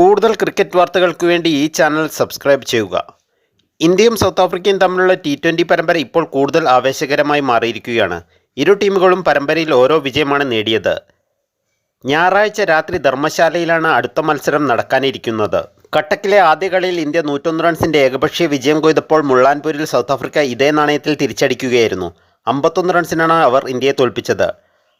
കൂടുതൽ ക്രിക്കറ്റ് വാർത്തകൾക്ക് വേണ്ടി ഈ ചാനൽ സബ്സ്ക്രൈബ് ചെയ്യുക. ഇന്ത്യയും സൗത്ത് ആഫ്രിക്കയും തമ്മിലുള്ള ടി ട്വന്റി പരമ്പര ഇപ്പോൾ കൂടുതൽ ആവേശകരമായി മാറിയിരിക്കുകയാണ്. ഇരു ടീമുകളും പരമ്പരയിൽ ഓരോ വിജയമാണ് നേടിയത്. ഞായറാഴ്ച രാത്രി ധർമ്മശാലയിലാണ് അടുത്ത മത്സരം നടക്കാനിരിക്കുന്നത്. കട്ടക്കിലെ ആദ്യ കളിയിൽ ഇന്ത്യ നൂറ്റൊന്ന് റൺസിന്റെ ഏകപക്ഷീയ വിജയം കൊയ്തപ്പോൾ മുള്ളാൻപൂരിൽ സൗത്ത് ആഫ്രിക്ക ഇതേ നാണയത്തിൽ തിരിച്ചടിക്കുകയായിരുന്നു. അമ്പത്തൊന്ന് റൺസിനാണ് അവർ ഇന്ത്യയെ തോൽപ്പിച്ചത്.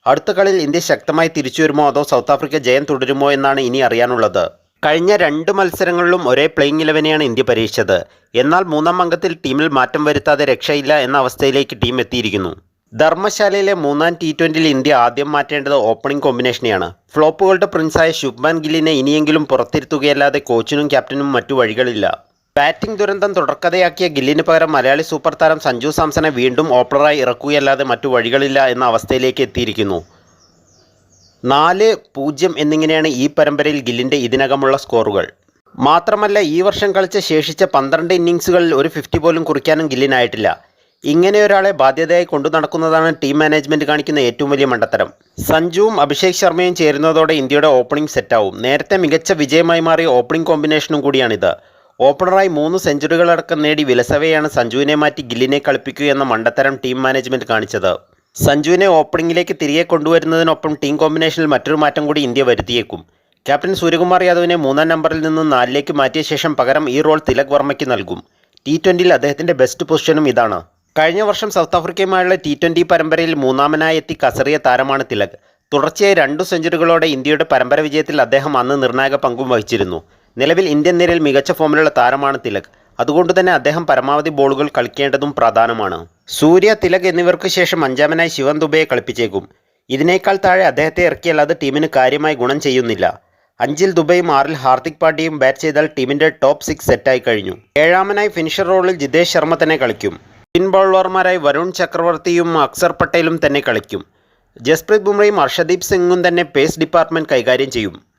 അടുത്ത കളിയിൽ ഇന്ത്യ ശക്തമായി തിരിച്ചു വരുമോ അതോ സൗത്ത് ആഫ്രിക്ക ജയം തുടരുമോ എന്നാണ് ഇനി അറിയാനുള്ളത്. കഴിഞ്ഞ രണ്ട് മത്സരങ്ങളിലും ഒരേ പ്ലേയിങ് ഇലവനെയാണ് ഇന്ത്യ പരീക്ഷിച്ചത്. എന്നാൽ മൂന്നാം അംഗത്തിൽ ടീമിൽ മാറ്റം വരുത്താതെ രക്ഷയില്ല എന്ന അവസ്ഥയിലേക്ക് ടീം എത്തിയിരിക്കുന്നു. ധർമ്മശാലയിലെ മൂന്നാം ടി ട്വന്റിയിൽ ഇന്ത്യ ആദ്യം മാറ്റേണ്ടത് ഓപ്പണിംഗ് കോമ്പിനേഷനെയാണ് ഫ്ലോപ്പുകളുടെ പ്രിൻസായ ശുഭ്മാൻ ഗില്ലിനെ ഇനിയെങ്കിലും പുറത്തിരുത്തുകയല്ലാതെ കോച്ചിനും ക്യാപ്റ്റനും മറ്റു വഴികളില്ല. ബാറ്റിംഗ് ദുരന്തം തുടർക്കഥയാക്കിയ ഗില്ലിന് പകരം മലയാളി സൂപ്പർ താരം സഞ്ജു സാംസനെ വീണ്ടും ഓപ്പണറായി ഇറക്കുകയല്ലാതെ മറ്റു വഴികളില്ല എന്ന അവസ്ഥയിലേക്ക് എത്തിയിരിക്കുന്നു. നാല് പൂജ്യം എന്നിങ്ങനെയാണ് ഈ പരമ്പരയിൽ ഗില്ലിന്റെ ഇതിനകമുള്ള സ്കോറുകൾ. മാത്രമല്ല ഈ വർഷം കളിച്ച ശേഷിച്ച പന്ത്രണ്ട് ഇന്നിങ്സുകളിൽ ഒരു ഫിഫ്റ്റി പോലും കുറിക്കാനും ഗില്ലിനായിട്ടില്ല. ഇങ്ങനെ ഒരാളെ ബാധ്യതയായി കൊണ്ടു നടക്കുന്നതാണ് ടീം മാനേജ്മെന്റ് കാണിക്കുന്ന ഏറ്റവും വലിയ മണ്ടത്തരം. സഞ്ജുവും അഭിഷേക് ശർമ്മയും ചേരുന്നതോടെ ഇന്ത്യയുടെ ഓപ്പണിംഗ് സെറ്റാവും. നേരത്തെ മികച്ച വിജയമായി മാറിയ ഓപ്പണിംഗ് കോമ്പിനേഷനും കൂടിയാണിത്. ഓപ്പണറായി മൂന്ന് സെഞ്ചുറികളടക്കം നേടി വിലസവയാണ് സഞ്ജുവിനെ മാറ്റി ഗില്ലിനെ കളിപ്പിക്കുക എന്ന മണ്ടത്തരം ടീം മാനേജ്മെന്റ് കാണിച്ചത്. സഞ്ജുവിനെ ഓപ്പണിംഗിലേക്ക് തിരികെ കൊണ്ടുവരുന്നതിനൊപ്പം ടീം കോമ്പിനേഷനിൽ മറ്റൊരു മാറ്റം കൂടി ഇന്ത്യ വരുത്തിയേക്കും. ക്യാപ്റ്റൻ സൂര്യകുമാർ യാദവിനെ മൂന്നാം നമ്പറിൽ നിന്നും നാലിലേക്ക് മാറ്റിയ ശേഷം പകരം ഈ റോൾ തിലക് വർമ്മയ്ക്ക് നൽകും. ടി ട്വന്റിയിൽ അദ്ദേഹത്തിന്റെ ബെസ്റ്റ് പൊസിഷനും ഇതാണ്. കഴിഞ്ഞ വർഷം സൗത്ത് ആഫ്രിക്കയുമായുള്ള ടി ട്വന്റി പരമ്പരയിൽ മൂന്നാമനായി എത്തി കസറിയ താരമാണ് തിലക്. തുടർച്ചയായി രണ്ടു സെഞ്ചുറികളോടെ ഇന്ത്യയുടെ പരമ്പര വിജയത്തിൽ അദ്ദേഹം അന്ന് നിർണായക പങ്കും വഹിച്ചിരുന്നു. നിലവിൽ ഇന്ത്യൻ നിരയിൽ മികച്ച ഫോമിലുള്ള താരമാണ് തിലക്. അതുകൊണ്ട് തന്നെ അദ്ദേഹം പരമാവധി ബോളുകൾ കളിക്കേണ്ടതും പ്രധാനമാണ്. സൂര്യ തിലക് എന്നിവർക്ക് ശേഷം അഞ്ചാമനായി ശിവൻ ദുബയെ കളിപ്പിച്ചേക്കും. ഇതിനേക്കാൾ താഴെ അദ്ദേഹത്തെ ഇറക്കിയാൽ അത് ടീമിന് കാര്യമായി ഗുണം ചെയ്യുന്നില്ല. അഞ്ചിൽ ദുബൈയും ആറിൽ ഹാർദിക് പാണ്ഡ്യയും ബാറ്റ് ചെയ്താൽ ടീമിന്റെ ടോപ്പ് സിക്സ് സെറ്റായി കഴിഞ്ഞു. ഏഴാമനായി ഫിനിഷർ റോളിൽ ജിതേഷ് ശർമ്മ തന്നെ കളിക്കും. പിൻ ബൗളർമാരായി വരുൺ ചക്രവർത്തിയും അക്സർ പട്ടേലും തന്നെ കളിക്കും. ജസ്പ്രീത് ബുംറയും അർഷദീപ് സിംഗും തന്നെ പേസ് ഡിപ്പാർട്ട്മെന്റ് കൈകാര്യം ചെയ്യും.